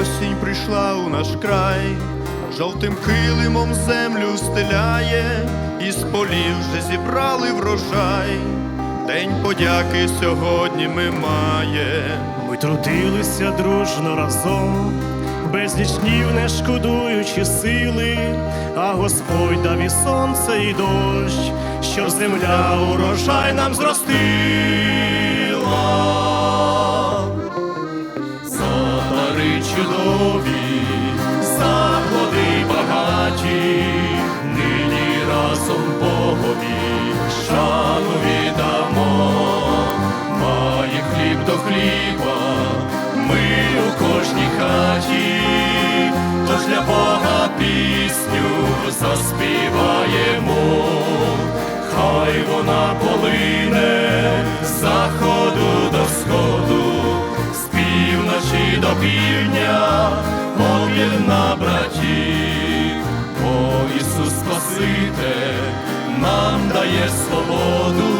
Осінь прийшла у наш край, жовтим килимом землю стеляє, із полів вже зібрали врожай. День подяки сьогодні ми має. Ми трудилися дружно разом, безліч днів не шкодуючи сили, а Господь дав і сонце, і дощ, щоб земля урожай нам зростила. Заспіваємо, хай вона полине з заходу до сходу. З півночі до півдня, об'єдна братів, О Ісус Спаситель нам дає свободу,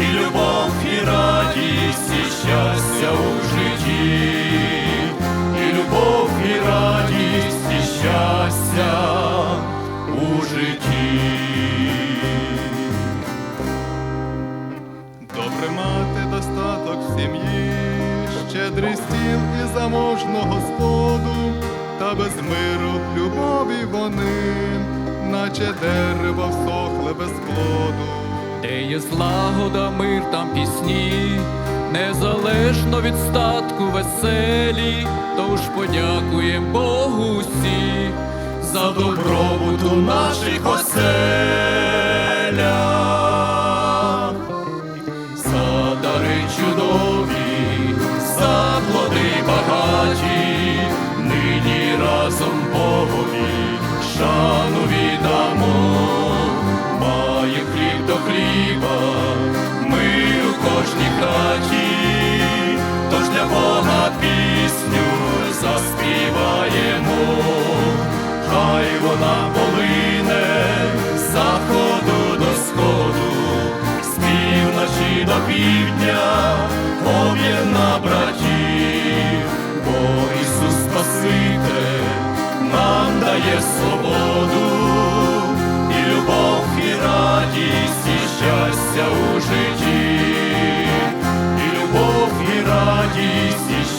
і любов, і радість, і щастя Добре достаток в сім'ї, щедрий стіл і заможну господу, та без миру любові вони, наче дерево всохле без плоду. Де є злагода, мир там пісні, незалежно від статку веселі, тож подякуєм Богу всі за добробут у наших оселях. Тож для Бога пісню заспіваємо, хай вона полине з заходу до сходу, з півночі до півдня, об'єдна братів, бо Ісус Спаситель нам дає свободу,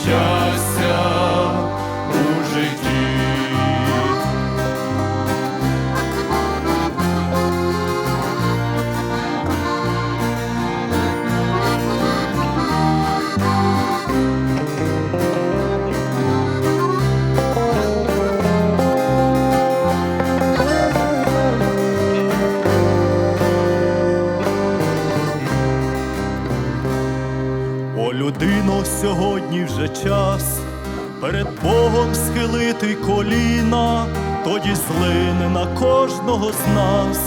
радість, сьогодні вже час перед Богом схилити коліна, тоді злине на кожного з нас,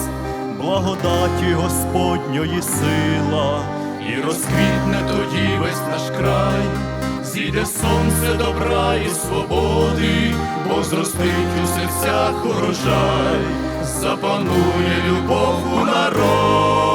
благодаті Господньої сила, і розквітне тоді весь наш край, зійде сонце добра і свободи, бо зростить у серцях урожай, запанує любов у народі.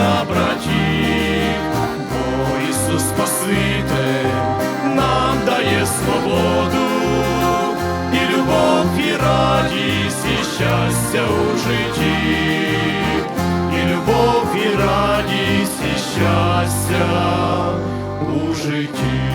об'єдна братів, бо Ісус Спаситель нам дає свободу, і любов, і радість, і щастя у житті, і любов, і радість, і щастя у житті.